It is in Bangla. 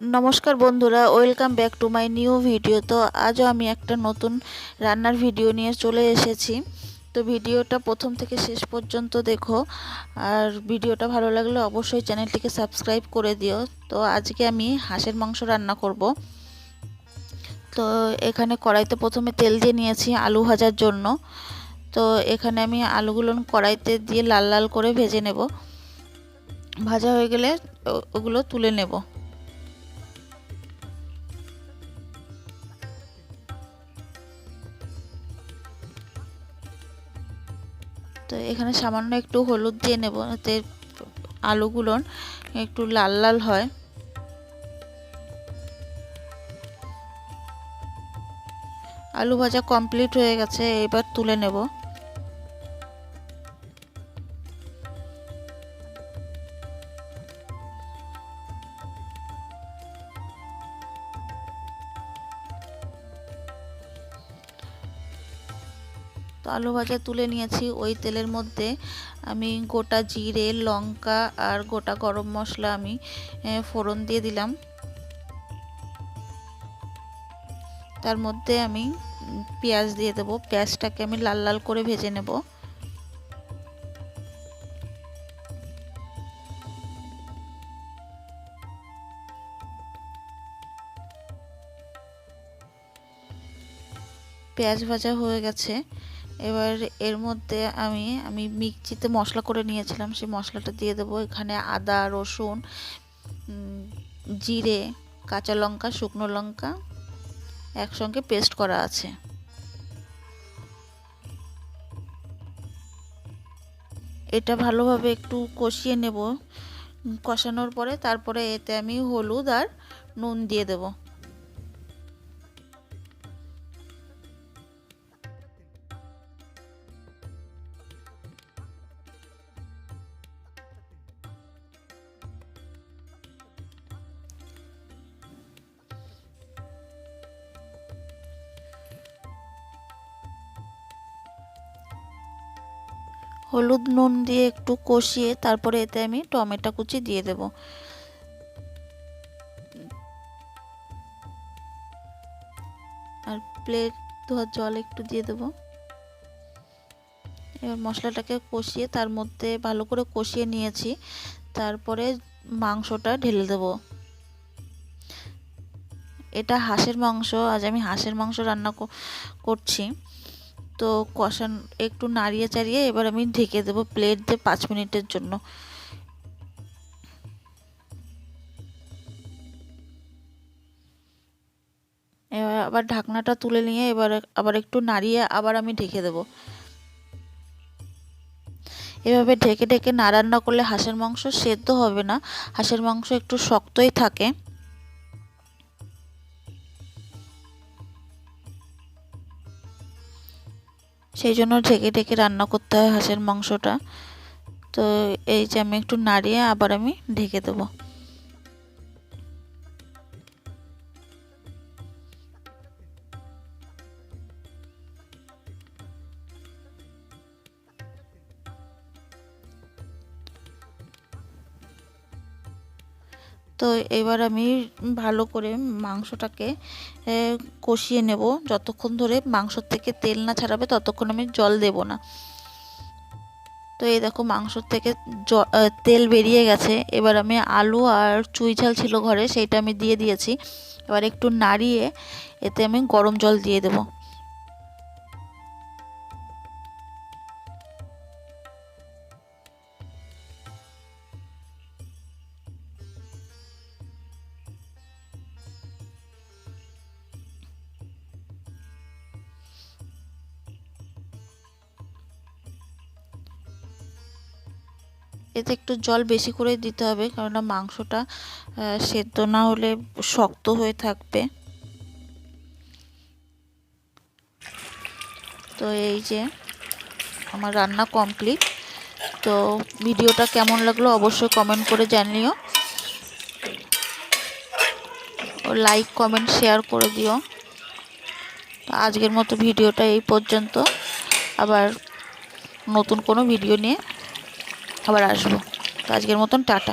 নমস্কার বন্ধুরা, welcome back to my new video. তো আজও আমি একটা নতুন রান্নার ভিডিও নিয়ে চলে এসেছি। তো ভিডিওটা প্রথম থেকে শেষ পর্যন্ত দেখো। আর ভিডিওটা ভালো লাগলে অবশ্যই চ্যানেলটিকে সাবস্ক্রাইব করে দিও। তো আজকে আমি হাঁসের মাংস রান্না করব। তো এখানে কড়াইতে প্রথমে তেল দিয়ে নিয়েছি আলু ভাজার জন্য। তো এখানে আমি আলুগুলো কড়াইতে দিয়ে লাল লাল করে ভেজে নেব। ভাজা হয়ে গেলে ওগুলো তুলে নেব। তো এখানে সামান্য একটু হলুদ দিয়ে নেব যাতে আলুগুলো একটু লাল লাল হয়। আলু ভাজা কমপ্লিট হয়ে গেছে, এবার তুলে নেব। তো আলু ভাজা তুলে নিয়েছি। ওই তেলের মধ্যে আমি গোটা জিরে, লঙ্কা আর গোটা গরম মশলা আমি ফোড়ন দিয়ে দিলাম। তার মধ্যে আমি পেঁয়াজ দিয়ে দেবো। পেঁয়াজটাকে আমি লাল লাল করে ভেজে নেব। পেঁয়াজ ভাজা হয়ে গেছে। এবার এর মধ্যে আমি আমি মিক্সিতে মশলা করে নিয়েছিলাম। সেই মশলাটা দিয়ে দেবো এখানে আদা, রসুন জিরে, কাঁচা লঙ্কা, শুকনো লঙ্কা একসঙ্গে পেস্ট করা আছে। এটা ভালোভাবে একটু কষিয়ে নেব। কষানোর পরে তারপরে এতে আমি হলুদ আর নুন দিয়ে দেবো। হলুদ নুন দিয়ে একটু কষিয়ে তারপরে এতে আমি টমেটো কুচি দিয়ে দেব। আর প্লেট ধোয়ার জল একটু দিয়ে দেব। এবার মশলাটাকে কষিয়ে তার মধ্যে ভালো করে কষিয়ে নিয়েছি। তারপরে মাংসটা ঢেলে দেব। এটা হাঁসের মাংস, আজ আমি হাঁসের মাংস রান্না করছি। তো কষান, একটু নাড়িয়ে চাড়িয়ে এবার আমি ঢেকে দেবো প্লেট দিয়ে পাঁচ মিনিটের জন্য। এবার আবার ঢাকনাটা তুলে নিয়ে এবার আবার একটু নাড়িয়ে আবার আমি ঢেকে দেবো। এভাবে ঢেকে ঢেকে না রান্না করলে হাঁসের মাংস সেদ্ধ হবে না। হাঁসের মাংস একটু শক্তই থাকে। সেই জন্য ঢেকে ঢেকে রান্না করতে হয় হাঁসের মাংসটা। তো এই যে আমি একটু নাড়িয়ে আবার আমি ঢেকে দেবো। তো এবার আমি ভালো করে মাংসটাকে কষিয়ে নেব। যতক্ষণ ধরে মাংসর থেকে তেল না ছাড়াবে, ততক্ষণ আমি জল দেব না। তো এই দেখো মাংসর থেকে তেল বেরিয়ে গেছে। এবার আমি আলু আর চুই ঝাল ছিল ঘরে, সেইটা আমি দিয়ে দিয়েছি। এবার একটু নাড়িয়ে এতে আমি গরম জল দিয়ে দেবো। এতে একটু জল বেশি করে দিতে হবে কারণ মাংসটা সেদ্ধ না হলে শক্ত হয়ে থাকবে। তো এই যে আমার রান্না কমপ্লিট। তো ভিডিওটা কেমন লাগল অবশ্যই কমেন্ট করে জানিও। ও লাইক, কমেন্ট, শেয়ার করে দিও। আজকের মতো ভিডিওটা এই পর্যন্ত। আবার নতুন কোনো ভিডিও নিয়ে আবার আসব। তো আজকের মতন টাটা।